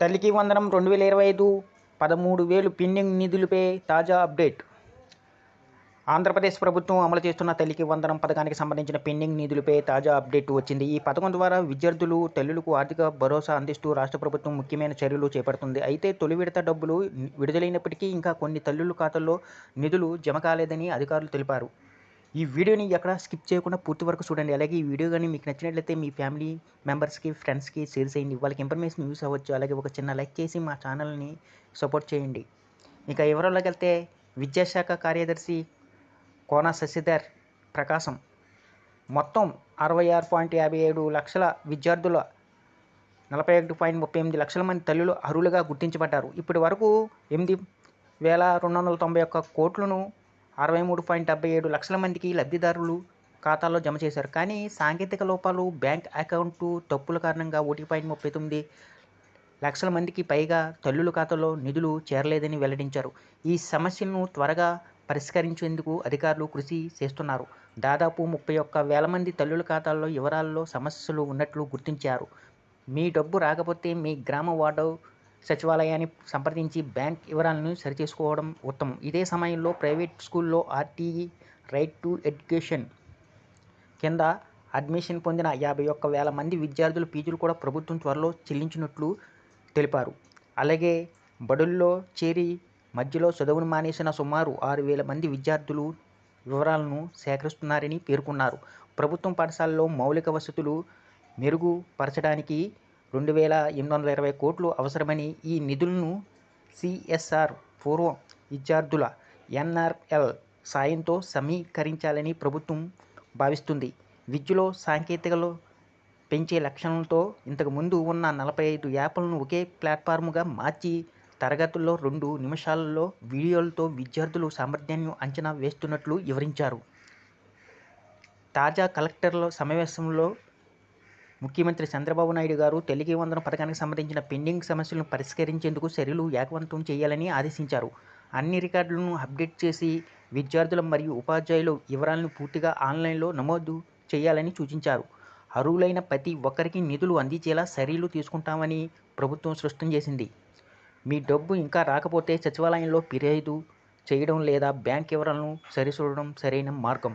తల్లికి వందనం రెండు వేల ఇరవై ఐదు పదమూడు వేలు పెండింగ్ నిధులపై తాజా అప్డేట్. ఆంధ్రప్రదేశ్ ప్రభుత్వం అమలు చేస్తున్న తల్లికి వందనం పథకానికి సంబంధించిన పెండింగ్ నిధులపై తాజా అప్డేట్ వచ్చింది. ఈ పథకం ద్వారా విద్యార్థులు తల్లులకు ఆర్థిక భరోసా అందిస్తూ రాష్ట్ర ప్రభుత్వం ముఖ్యమైన చర్యలు చేపడుతుంది. అయితే తొలి విడత డబ్బులు విడుదలైనప్పటికీ ఇంకా కొన్ని తల్లుల ఖాతాల్లో నిధులు జమ కాలేదని అధికారులు తెలిపారు. ఈ వీడియోని ఎక్కడ స్కిప్ చేయకుండా పూర్తి వరకు చూడండి. అలాగే ఈ వీడియో కానీ మీకు నచ్చినట్లయితే మీ ఫ్యామిలీ మెంబర్స్కి ఫ్రెండ్స్కి షేర్ చేయండి. వాళ్ళకి ఇన్ఫర్మేషన్ యూస్ అవ్వచ్చు. అలాగే ఒక చిన్న లైక్ చేసి మా ఛానల్ని సపోర్ట్ చేయండి. ఇక వివరాల్లోకి వెళ్తే విద్యాశాఖ కార్యదర్శి కోన శశిధర్ ప్రకాశం మొత్తం అరవై ఆరు పాయింట్ యాభై ఏడు లక్షల విద్యార్థుల నలభై ఒకటి పాయింట్ ముప్పై ఎనిమిది లక్షల మంది తల్లులు అర్హులుగా గుర్తించబడ్డారు. ఇప్పటి వరకు ఎనిమిది వేల రెండు వందల తొంభై ఒక్క కోట్లను అరవై మూడు పాయింట్ డెబ్బై ఏడు లక్షల మందికి లబ్ధిదారులు ఖాతాల్లో జమ చేశారు. కానీ సాంకేతిక లోపాలు బ్యాంక్ అకౌంటు తప్పుల కారణంగా ఒకటి పాయింట్ ముప్పై తొమ్మిది లక్షల మందికి పైగా తల్లుల ఖాతాలో నిధులు చేరలేదని వెల్లడించారు. ఈ సమస్యను త్వరగా పరిష్కరించేందుకు అధికారులు కృషి చేస్తున్నారు. దాదాపు ముప్పై ఒక్క వేల మంది తల్లుల ఖాతాల్లో వివరాల్లో సమస్యలు ఉన్నట్లు గుర్తించారు. మీ డబ్బు రాకపోతే మీ గ్రామ వార్డు సచివాలయాన్ని సంప్రదించి బ్యాంక్ వివరాలను సరిచేసుకోవడం ఉత్తమం. ఇదే సమయంలో ప్రైవేట్ స్కూల్లో ఆర్టీఈ రైట్ టు ఎడ్యుకేషన్ కింద అడ్మిషన్ పొందిన యాభై ఒక్క వేల మంది విద్యార్థుల ఫీజులు కూడా ప్రభుత్వం త్వరలో చెల్లించినట్లు తెలిపారు. అలాగే బడుల్లో చేరి మధ్యలో చదువును మానేసిన సుమారు ఆరు వేల మంది విద్యార్థులు వివరాలను సేకరిస్తున్నారని పేర్కొన్నారు. ప్రభుత్వం పాఠశాలలో మౌలిక వసతులు మెరుగుపరచడానికి రెండు వేల ఎనిమిది వందల ఇరవై కోట్లు అవసరమని ఈ నిధులను సిఎస్ఆర్ పూర్వ విద్యార్థుల ఎన్ఆర్ఎల్ సాయంతో సమీకరించాలని ప్రభుత్వం భావిస్తుంది. విద్యలో సాంకేతికలో పెంచే లక్షణాలతో ఇంతకుముందు ఉన్న నలభై ఐదు యాప్లను ఒకే ప్లాట్ఫామ్గా మార్చి తరగతుల్లో రెండు నిమిషాలలో వీడియోలతో విద్యార్థులు సామర్థ్యాన్ని అంచనా వేస్తున్నట్లు వివరించారు. తాజా కలెక్టర్ల సమావేశంలో ముఖ్యమంత్రి చంద్రబాబు నాయుడు గారు తెలుగు వందన పథకానికి సంబంధించిన పెండింగ్ సమస్యలను పరిష్కరించేందుకు చర్యలు ఏకవంతం చేయాలని ఆదేశించారు. అన్ని రికార్డులను అప్డేట్ చేసి విద్యార్థుల మరియు ఉపాధ్యాయుల వివరాలను పూర్తిగా ఆన్లైన్లో నమోదు చేయాలని సూచించారు. అర్హులైన ప్రతి ఒక్కరికి నిధులు అందించేలా చర్యలు తీసుకుంటామని ప్రభుత్వం స్పష్టం చేసింది. మీ డబ్బు ఇంకా రాకపోతే సచివాలయంలో ఫిర్యాదు చేయడం లేదా బ్యాంక్ వివరాలను సరిచూడడం సరైన మార్గం.